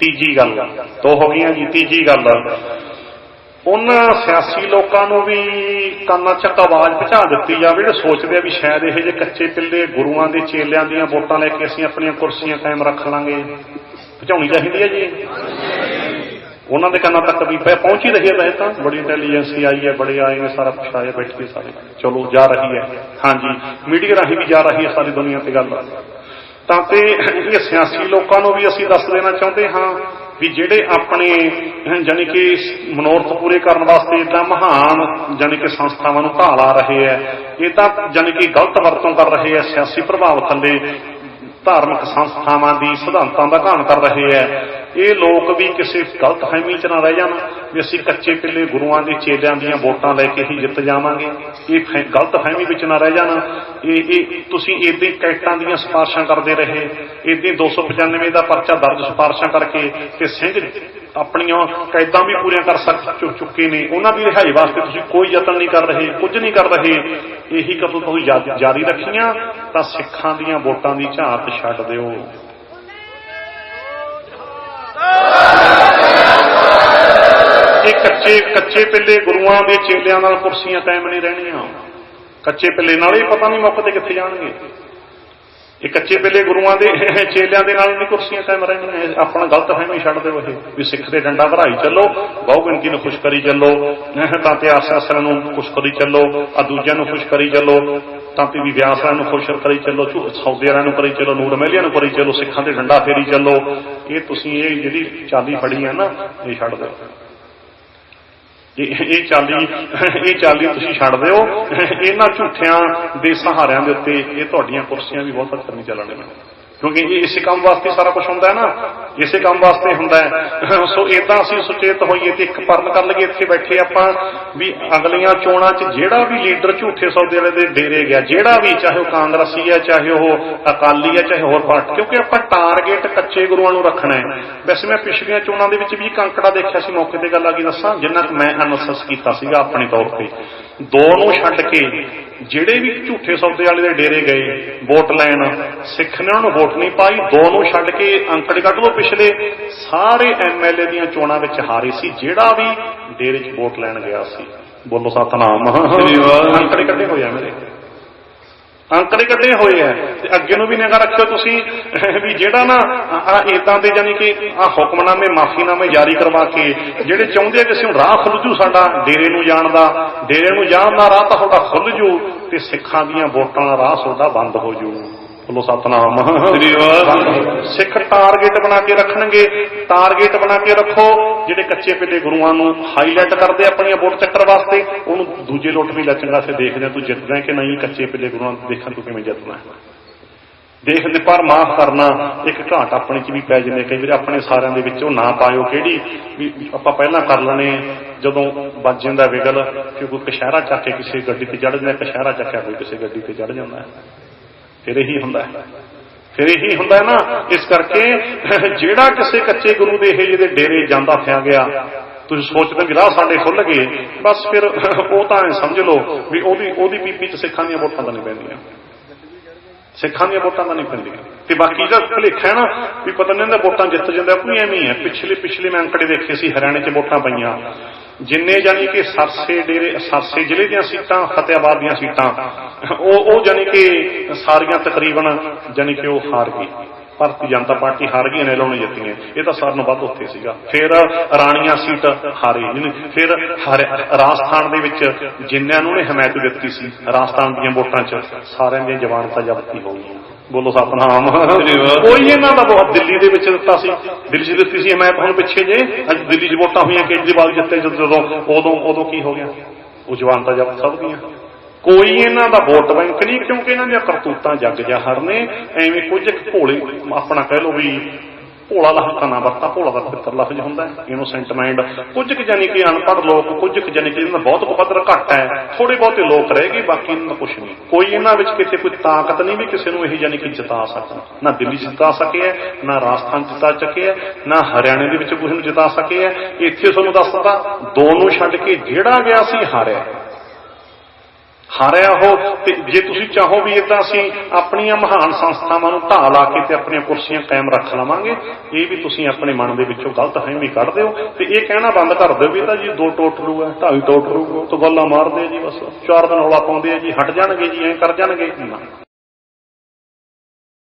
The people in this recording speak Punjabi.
ਤੀਜੀ ਗੱਲ, ਦੋ ਹੋ ਗਈਆਂ ਜੀ ਤੀਜੀ ਗੱਲ। ਉਹਨਾਂ ਸਿਆਸੀ ਲੋਕਾਂ ਨੂੰ ਵੀ ਕੰਨਾਂ 'ਚ ਆਵਾਜ਼ ਪਹੁੰਚਾ ਦਿੱਤੀ ਜਾਵੇ, ਜਿਹੜੇ ਸੋਚਦੇ ਆ ਵੀ ਸ਼ਾਇਦ ਇਹ ਜੇ ਕੱਚੇ ਪਿੱਲੇ ਗੁਰੂਆਂ ਦੇ ਚੇਲਿਆਂ ਦੀਆਂ ਵੋਟਾਂ ਲੈ ਕੇ ਅਸੀਂ ਆਪਣੀਆਂ ਕੁਰਸੀਆਂ ਕਾਇਮ ਰੱਖ ਲਾਂਗੇ। ਪਹੁੰਚਾਉਣੀ ਚਾਹੀਦੀ ਹੈ ਜੀ। ਉਹਨਾਂ ਦੇ ਕੰਨਾਂ ਤੱਕ ਵੀ ਪੈ ਪਹੁੰਚ ਹੀ ਰਹੀ ਹੈ ਵੈਸੇ ਤਾਂ। ਬੜੀ ਇੰਟੈਲੀਜੈਂਸੀ ਆਈ ਹੈ, ਬੜੇ ਆਏ ਨੇ, ਸਾਰਾ ਕੁਛ ਆਇਆ ਕੇ ਸਾਰੇ। ਚਲੋ, ਜਾ ਰਹੀ ਹੈ। ਹਾਂਜੀ ਮੀਡੀਆ ਰਾਹੀਂ ਵੀ ਜਾ ਰਹੀ ਹੈ ਸਾਰੀ ਦੁਨੀਆ ਤੇ ਗੱਲ। ਤਾਂ ਤੇ ਇਹ ਸਿਆਸੀ ਲੋਕਾਂ ਨੂੰ ਵੀ ਅਸੀਂ ਦੱਸ ਦੇਣਾ ਚਾਹੁੰਦੇ ਹਾਂ ਵੀ ਜਿਹੜੇ ਆਪਣੇ ਜਾਨੀ ਕਿ ਮਨੋਰਥ ਪੂਰੇ ਕਰਨ ਵਾਸਤੇ ਇਦਾਂ ਮਹਾਨ ਜਾਨੀ ਕਿ ਸੰਸਥਾਵਾਂ ਨੂੰ ਢਾਲ ਆ ਰਹੇ ਹੈ, ਇਹ ਤਾਂ ਜਾਨੀ ਕਿ ਗਲਤ ਵਰਤੋਂ ਕਰ ਰਹੇ ਹੈ, ਸਿਆਸੀ ਪ੍ਰਭਾਵ ਥੱਲੇ ਧਾਰਮਿਕ ਸੰਸਥਾਵਾਂ ਦੀ ਸਿਧਾਂਤਾਂ ਦਾ ਘਾਣ ਕਰ ਰਹੇ ਹੈ। ਇਹ ਲੋਕ ਵੀ ਕਿਸੇ ਗਲਤ ਫਹਿਮੀ ਚ ਨਾ ਰਹਿ ਜਾਣ ਵੀ ਅਸੀਂ ਕੱਚੇ ਪਿੱਲੇ ਗੁਰੂਆਂ ਦੇ ਚੇਲਿਆਂ ਦੀਆਂ ਵੋਟਾਂ ਲੈ ਕੇ ਹੀ ਜਿੱਤ ਜਾਵਾਂਗੇ। ਇਹ ਗਲਤ ਫਹਿਮੀ ਵਿੱਚ ਨਾ ਰਹਿ ਜਾਣ। ਇਹ ਇਹ ਤੁਸੀਂ ਇਦਾਂ ਕੈਟਾਂ ਦੀਆਂ ਸਿਫਾਰਸ਼ਾਂ ਕਰਦੇ ਰਹੇ। ਇਦਾਂ 295 ਦਾ ਪਰਚਾ ਦਰਜ ਸਿਫਾਰਸ਼ਾਂ ਕਰਕੇ ਤੇ ਸਿੰਘ ਆਪਣੀਆਂ ਕੈਦਾਂ ਵੀ ਪੂਰੀਆਂ ਕਰ ਸਕ ਚੁੱਕੇ ਨੇ। ਉਹਨਾਂ ਦੀ ਰਿਹਾਈ ਵਾਸਤੇ ਤੁਸੀਂ ਕੋਈ ਯਤਨ ਨਹੀਂ ਕਰ ਰਹੇ, ਕੁਝ ਨਹੀਂ ਕਰ ਰਹੇ। ਇਹੀ ਕਦੋਂ ਤੁਸੀਂ ਜਾਰੀ ਰੱਖੀਆਂ ਤਾਂ ਸਿੱਖਾਂ ਦੀਆਂ ਵੋਟਾਂ ਦੀ ਝਾਤ ਛੱਡ ਦਿਓ। ਕੱਚੇ ਕੱਚੇ ਪਿੱਲੇ ਗੁਰੂਆਂ ਦੇ ਚੇਲਿਆਂ ਨਾਲ ਕੁਰਸੀਆਂ ਕਾਇਮ ਨਹੀਂ ਰਹਿਣੀਆਂ। ਕੱਚੇ ਪਿੱਲੇ ਨਾਲ ਹੀ ਪਤਾ ਨਹੀਂ ਮੁੱਕ ਤੇ ਕਿੱਥੇ ਜਾਣਗੇ। ਇਹ ਕੱਚੇ ਪਿੱਲੇ ਗੁਰੂਆਂ ਦੇ ਚੇਲਿਆਂ ਦੇ ਨਾਲ ਨਹੀਂ ਕੁਰਸੀਆਂ ਕਾਇਮ ਰਹਿਣੀਆਂ। ਆਪਣਾ ਗਲਤ ਫਹਿਮੀ ਛੱਡ ਦਿਓ ਇਹ, ਵੀ ਸਿੱਖ ਦੇ ਡੰਡਾ ਭਰਾਈ ਚੱਲੋ, ਬਹੁ ਗਿਣਤੀ ਨੂੰ ਖੁਸ਼ ਕਰੀ ਚੱਲੋ ਤਾਂ ਤੇ ਆਸਾਸਾਂ ਨੂੰ ਖੁਸ਼ ਕਰੀ ਚੱਲੋ, ਆ ਦੂਜਿਆਂ ਨੂੰ ਖੁਸ਼ ਕਰੀ ਚੱਲੋ, ਤਾਂ ਤੇ ਵੀ ਵਿਆਸਾਂ ਨੂੰ ਖੁਸ਼ ਕਰੀ ਚੱਲੋ, ਝੂ- ਸੌਦੇਰਾਂ ਨੂੰ ਕਰੀ ਚੱਲੋ, ਨੂਰ ਮਹਿਲੀਆਂ ਨੂੰ ਕਰੀ ਚੱਲੋ, ਸਿੱਖਾਂ ਦੇ ਡੰਡਾ ਫੇਰੀ ਚੱਲੋ। ਇਹ ਤੁਸੀਂ ਇਹ ਜਿਹੜੀ ਚਾਲੀ ਫੜੀ ਹੈ ਨਾ, ਇਹ ਛੱਡ ਦਿਓ। ਇਹ ਚਾਲੀ ਇਹ ਚਾਲੀ ਤੁਸੀਂ ਛੱਡ ਦਿਓ। ਇਹਨਾਂ ਝੂਠਿਆਂ ਦੇ ਸਹਾਰਿਆਂ ਦੇ ਉੱਤੇ ਇਹ ਤੁਹਾਡੀਆਂ ਕੁਰਸੀਆਂ ਵੀ ਬਹੁਤ ਅਸਰ ਨਹੀਂ ਚੱਲਣਗੀਆਂ ਕਿਉਂਕਿ ਇਹ ਇਸੇ ਕੰਮ ਵਾਸਤੇ ਸਾਰਾ ਕੁਝ ਹੁੰਦਾ ਹੈ ਨਾ, ਇਸੇ ਕੰਮ ਵਾਸਤੇ ਹੁੰਦਾ ਹੈ। ਸੋ ਇਦਾਂ ਅਸੀਂ ਸੁਚੇਤ ਹੋਈਏ ਤੇ ਇੱਕ ਪਰਨ ਕਰ ਲਈਏ, ਇੱਥੇ ਬੈਠੇ ਆਪਾਂ ਵੀ ਅਗਲੀਆਂ ਚੋਣਾਂ 'ਚ ਜਿਹੜਾ ਵੀ ਲੀਡਰ ਝੂਠੇ ਸੌਦੇ ਵਾਲੇ ਦੇ ਡੇਰੇ ਗਿਆ, ਜਿਹੜਾ ਵੀ ਚਾਹੇ ਉਹ ਕਾਂਗਰਸੀ ਹੈ, ਚਾਹੇ ਉਹ ਅਕਾਲੀ ਹੈ, ਚਾਹੇ ਹੋਰ ਪਾਰਟੀ, ਕਿਉਂਕਿ ਆਪਾਂ ਟਾਰਗੇਟ ਕੱਚੇ ਗੁਰੂਆਂ ਨੂੰ ਰੱਖਣਾ ਹੈ। ਵੈਸੇ ਮੈਂ ਪਿਛਲੀਆਂ ਚੋਣਾਂ ਦੇ ਵਿੱਚ ਵੀ ਇੱਕ ਅੰਕੜਾ ਦੇਖਿਆ ਸੀ, ਮੌਕੇ ਤੇ ਗੱਲ ਆ ਗਈ ਦੱਸਾਂ, ਜਿੰਨਾ ਕੁ ਮੈਂ ਅਨਸਸ ਕੀਤਾ ਸੀਗਾ ਆਪਣੇ ਤੌਰ ਤੇ। ਦੋ ਨੂੰ ਛੱਡ ਕੇ ਜਿਹੜੇ ਵੀ ਝੂਠੇ ਸੌਦੇ ਵਾਲੇ ਦੇ ਡੇਰੇ ਗਏ ਵੋਟ ਲੈਣ ਸਿੱਖ ਨੇ ਉਹਨਾਂ ਨੂੰ ਵੋਟ ਨਹੀਂ ਪਾਈ ਦੋ ਨੂੰ ਛੱਡ ਕੇ ਅੰਕੜੇ ਕੱਢ ਲਓ ਪਿਛਲੇ ਸਾਰੇ ਐਮਐਲਏ ਦੀਆਂ ਚੋਣਾਂ ਵਿੱਚ ਹਾਰੇ ਸੀ ਜਿਹੜਾ ਵੀ ਡੇਰੇ 'ਚ ਵੋਟ ਲੈਣ ਗਿਆ ਸੀ। ਬੋਲੋ ਸਤਨਾਮ। ਅੰਕੜੇ ਕੱਢੇ ਹੋਏ ਆ ਮੇਰੇ। ਅੰਕੜੇ ਕੱਢੇ ਹੋਏ ਆ। ਤੇ ਅੱਗੇ ਨੂੰ ਵੀ ਨਿਗਾਹ ਰੱਖਿਓ ਤੁਸੀਂ ਵੀ ਜਿਹੜਾ ਨਾ ਆ ਇਦਾਂ ਦੇ ਜਾਨੀ ਕਿ ਆ ਹੁਕਮਨਾਮੇ ਮਾਫੀਨਾਮੇ ਜਾਰੀ ਕਰਵਾ ਕੇ ਜਿਹੜੇ ਚਾਹੁੰਦੇ ਆ ਕਿ ਅਸੀਂ ਰਾਹ ਖੁੱਲ ਜੂ ਸਾਡਾ ਡੇਰੇ ਨੂੰ ਜਾਣ ਦਾ ਡੇਰੇ ਨੂੰ ਜਾਣ ਦਾ ਰਾਹ ਤਾਂ ਤੁਹਾਡਾ ਖੁੱਲ ਜੂ ਤੇ ਸਿੱਖਾਂ ਦੀਆਂ ਵੋਟਾਂ ਦਾ ਰਾਹ ਤੁਹਾਡਾ ਬੰਦ ਹੋ ਜੂ। ਬੋਲੋ ਸਤਨਾਮ। ਸਿੱਖ ਟਾਰਗੇਟ ਬਣਾ ਕੇ ਰੱਖਣਗੇ ਟਾਰਗੇਟ ਬਣਾ ਕੇ ਰੱਖੋ ਜਿਹੜੇ ਕੱਚੇ ਪਿੱਲੇ ਗੁਰੂਆਂ ਨੂੰ ਹਾਈਲਾਈਟ ਕਰਦੇ ਆਪਣੀਆਂ ਵੋਟ ਚੱਕਰ ਵਾਸਤੇ, ਉਹਨੂੰ ਦੂਜੇ ਲੋਟ ਵੀ ਲੱਚੰਗਾ ਸੇ ਦੇਖਦੇ ਤੂੰ ਜਿੱਤਦਾ ਕਿ ਨਹੀਂ, ਕੱਚੇ ਪਿੱਲੇ ਗੁਰੂਆਂ ਨੂੰ ਦੇਖਣ ਤੂੰ ਕਿਵੇਂ ਜਿੱਤਣਾ ਦੇਖਦੇ ਪਰ ਮਾਫ ਕਰਨਾ, ਇੱਕ ਘਾਟ ਆਪਣੇ ਚ ਵੀ ਪੈ ਜਾਂਦੇ ਕਈ ਵਾਰ ਆਪਣੇ ਸਾਰਿਆਂ ਦੇ ਵਿੱਚੋਂ ਨਾ ਪਾਇਓ, ਕਿਹੜੀ ਵੀ ਆਪਾਂ ਪਹਿਲਾਂ ਕਰ ਲੈਣੇ ਜਦੋਂ ਵੱਜ ਜਾਂਦਾ ਵਿਗਲ, ਕਿ ਕੋਈ ਕਸ਼ਹਿਰਾ ਚੱਕ ਕੇ ਕਿਸੇ ਗੱਡੀ ਤੇ ਚੜ ਜਾਂਦਾ, ਕਸ਼ਹਿਰਾ ਚੱਕਿਆ ਕੋਈ ਕਿਸੇ ਗੱਡੀ ਤੇ ਚੜ ਜਾਂਦਾ ਫਿਰ ਇਹੀ ਹੁੰਦਾ ਹੈ। ਫਿਰ ਇਹੀ ਹੁੰਦਾ ਨਾ, ਇਸ ਕਰਕੇ ਜਿਹੜਾ ਕਿਸੇ ਕੱਚੇ ਗੁਰੂ ਦੇ ਇਹ ਜਿਹੇ ਡੇਰੇ ਜਾਂਦਾ ਫਿਆ ਗਿਆ, ਤੁਸੀਂ ਸੋਚਦੇ ਵੀ ਰਾਹ ਸਾਡੇ ਖੁੱਲ ਗਏ, ਬਸ ਫਿਰ ਉਹ ਤਾਂ ਸਮਝ ਲਓ ਵੀ ਉਹਦੀ ਉਹਦੀ ਪੀਪੀ ਚ ਸਿੱਖਾਂ ਦੀਆਂ ਵੋਟਾਂ ਤਾਂ ਨਹੀਂ ਪੈਂਦੀਆਂ। ਸਿੱਖਾਂ ਦੀਆਂ ਵੋਟਾਂ ਤਾਂ ਨਹੀਂ ਪੈਂਦੀਆਂ। ਤੇ ਬਾਕੀ ਦਾ ਭਲੇਖਾ ਹੈ ਨਾ, ਵੀ ਪਤਾ ਨਹੀਂ ਹੁੰਦਾ ਵੋਟਾਂ ਜਿੱਤ ਜਾਂਦਾ ਕੋਈ ਐਵੇਂ ਹੀ ਹੈ। ਪਿਛਲੇ ਪਿਛਲੇ ਮੈਂ ਅੰਕੜੇ ਦੇਖੇ ਸੀ, ਹਰਿਆਣੇ 'ਚ ਵੋਟਾਂ ਪਈਆਂ। ਜਿੰਨੇ ਜਾਨੀ ਕਿ ਸਰਸੇ ਡੇਰੇ, ਸਰਸੇ ਜ਼ਿਲ੍ਹੇ ਦੀਆਂ ਸੀਟਾਂ, ਫਤਿਆਬਾਦ ਦੀਆਂ ਸੀਟਾਂ, ਉਹ ਉਹ ਜਾਨੀ ਕਿ ਸਾਰੀਆਂ ਤਕਰੀਬਨ ਜਾਨੀ ਕਿ ਉਹ ਹਾਰ ਗਈ ਭਾਰਤੀ ਜਨਤਾ ਪਾਰਟੀ ਹਾਰ ਗਈ ਨੇ ਲਾਉਣੀ ਜਿੱਤੀਆਂ। ਇਹ ਤਾਂ ਸਾਰਿਆਂ ਨੂੰ ਵੱਧ ਉੱਥੇ ਸੀਗਾ। ਫਿਰ ਰਾਣੀਆਂ ਸੀਟ ਹਾਰੇ, ਜਿਹਨੇ ਫਿਰ ਹਾਰੇ- ਰਾਜਸਥਾਨ ਦੇ ਵਿੱਚ ਜਿੰਨਿਆਂ ਨੂੰ ਨੇ ਹਮਾਇਤ ਦਿੱਤੀ ਸੀ, ਰਾਜਸਥਾਨ ਦੀਆਂ ਵੋਟਾਂ 'ਚ, ਸਾਰਿਆਂ ਦੀਆਂ ਜ਼ਮਾਨਤਾਂ ਜ਼ਬਤੀ ਹੋ ਗਈਆਂ। ਬੋਲੋ ਸਤਨਾਮ। ਕੋਈ ਇਹਨਾਂ ਦਾ ਬਹੁਤ ਦਿੱਲੀ ਦੇ ਵਿੱਚ ਦਿੱਤਾ ਸੀ। ਦਿੱਲੀ 'ਚ ਦਿੱਤੀ ਸੀ ਹਮਾਇਤ ਹੁਣ ਪਿੱਛੇ ਜੇ, ਅੱਜ ਦਿੱਲੀ 'ਚ ਵੋਟਾਂ ਹੋਈਆਂ, ਕੇਜਰੀਵਾਲ ਜਿੱਤੇ ਜਦੋਂ ਉਦੋਂ ਉਦੋਂ ਕੀ ਹੋ ਗਿਆ? ਉਹ ਜਵਾਨ ਤਾਂ ਜ਼ਬਤ ਸਭ ਦੀਆਂ। ਕੋਈ ਇਹਨਾਂ ਦਾ ਵੋਟ ਬੈਂਕ ਨਹੀਂ ਕਿਉਂਕਿ ਇਹਨਾਂ ਦੀਆਂ ਕਰਤੂਤਾਂ ਜੱਗ ਜਾਹਰ ਨੇ। ਐਵੇਂ ਕੁਝ ਕੁ ਭੋਲੇ, ਆਪਣਾ ਕਹਿ ਲਓ ਵੀ ਭੋਲਾ ਲਫ਼ਜ਼ ਨਾ ਵਰਤਾ, ਭੋਲਾ ਦਾ ਪਿੱਤਰ ਲਫ਼ਜ਼ ਹੁੰਦਾ ਇਨੋਸੈਂਟ ਮਾਈਂਡ ਕੁਝ ਕੁ ਜਾਨੀ ਕਿ ਅਨਪੜ੍ਹ ਲੋਕ, ਕੁਝ ਕੁ ਜਾਨੀ ਕਿ ਇਹਨਾਂ ਬਹੁਤ ਕਦਰ ਘੱਟ ਹੈ ਥੋੜੇ ਬਹੁਤੇ ਲੋਕ ਰਹਿ ਗਏ, ਬਾਕੀ ਇਹਨਾਂ ਦਾ ਕੁਝ ਨਹੀਂ। ਕੋਈ ਇਹਨਾਂ ਵਿੱਚ ਕਿਤੇ ਕੋਈ ਤਾਕਤ ਨਹੀਂ ਵੀ ਕਿਸੇ ਨੂੰ ਇਹ ਜਾਨੀ ਕਿ ਜਿਤਾ ਸਕਣ। ਨਾ ਦਿੱਲੀ 'ਚ ਜਿਤਾ ਸਕੇ ਨਾ ਰਾਜਸਥਾਨ ਜਿਤਾ ਸਕੇ ਨਾ ਹਰਿਆਣੇ ਦੇ ਵਿੱਚ ਕਿਸੇ ਨੂੰ ਜਿਤਾ ਸਕੇ ਇੱਥੇ ਤੁਹਾਨੂੰ ਦੱਸਦਾ ਦੋ ਨੂੰ ਛੱਡ ਕੇ ਜਿਹੜਾ ਗਿਆ ਸੀ ਹਾਰਿਆ। ਹਾਰਿਆ ਉਹ ਤੇ ਜੇ ਤੁਸੀਂ ਚਾਹੋ ਵੀ ਇਦਾਂ ਅਸੀਂ ਆਪਣੀਆਂ ਮਹਾਨ ਸੰਸਥਾਵਾਂ ਨੂੰ ਢਾਹ ਲਾ ਕੇ ਤੇ ਆਪਣੀਆਂ ਕੁਰਸੀਆਂ ਕਾਇਮ ਰੱਖ ਲਵਾਂਗੇ, ਇਹ ਵੀ ਤੁਸੀਂ ਆਪਣੇ ਮਨ ਦੇ ਵਿੱਚੋਂ ਗਲਤ ਫਹਿਮੀ ਕੱਢ ਦਿਓ ਤੇ ਇਹ ਕਹਿਣਾ ਬੰਦ ਕਰ ਦਿਓ ਵੀ ਤਾਂ ਜੀ ਦੋ ਟੋਟਲੂ ਹੈ ਢਾਈ ਟੋਟਲੂ ਤੋਂ ਗੱਲਾਂ ਮਾਰਦੇ ਆ ਜੀ ਬਸ, ਚਾਰ ਦਿਨ ਹੌਲਾ ਪਾਉਂਦੇ ਆ ਜੀ, ਹਟ ਜਾਣਗੇ ਜੀ, ਐਂ ਕਰ ਜਾਣਗੇ ਨਾ